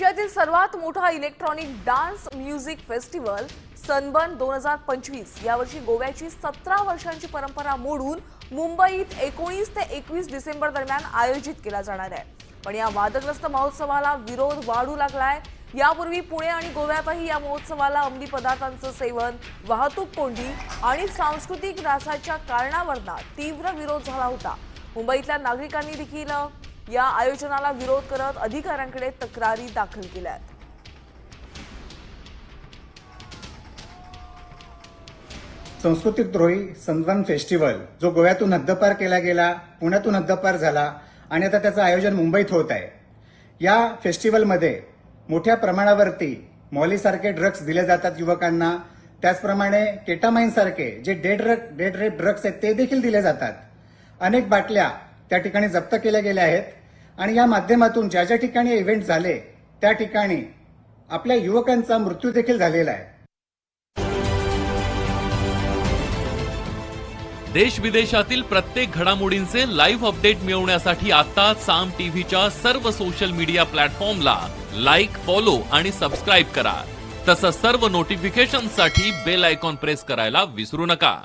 आशियातील सर्वात मोठा electronic dance music festival Sunburn दोन हजार पंचवीस. यावर्षी गोव्याची सतरा वर्षांची परंपरा मोडून मुंबईत एकोणीस ते एकवीस डिसेंबर दरम्यान आयोजित केला जाणार आहे. पण या वादग्रस्त महोत्सवाला विरोध वाढू लागलाय. यापूर्वी पुणे आणि गोव्यातही या महोत्सवाला अंमली पदार्थांचं सेवन वाहतूक कोंडी आणि सांस्कृतिक रासाच्या कारणावरना तीव्र विरोध झाला होता. मुंबईतल्या नागरिकांनी देखील या आयोजनाला विरोध करत अधिकाऱ्यांकडे तक्रारी दाखल केल्या आहेत. सांस्कृतिक द्रोही सनबर्न फेस्टिवल जो गोव्यातून हद्दपार केला गेला पुण्यातून हद्दपार झाला आणि आता त्याचं आयोजन मुंबईत होत आहे. या फेस्टिवलमध्ये मोठ्या प्रमाणावरती मॉलीसारखे ड्रग्स दिले जातात युवकांना. त्याचप्रमाणे केटामाईनसारखे जे dead drug dead rape drugs आहेत ते देखील दिले जातात. अनेक बाटल्या त्या ठिकाणी जप्त केल्या गेल्या आहेत. आणि या माध्यमातून ज्या ज्या ठिकाणी इव्हेंट झाले त्या ठिकाणी आपल्या युवकांचा मृत्यू देखील झालेला आहे. देश विदेशातील प्रत्येक घडामोडींचे लाईव्ह अपडेट मिळवण्यासाठी आता साम टीव्हीच्या सर्व सोशल मीडिया प्लॅटफॉर्मला लाईक फॉलो आणि सबस्क्राईब करा. तसंच सर्व नोटिफिकेशनसाठी बेल आयकॉन प्रेस करायला विसरू नका.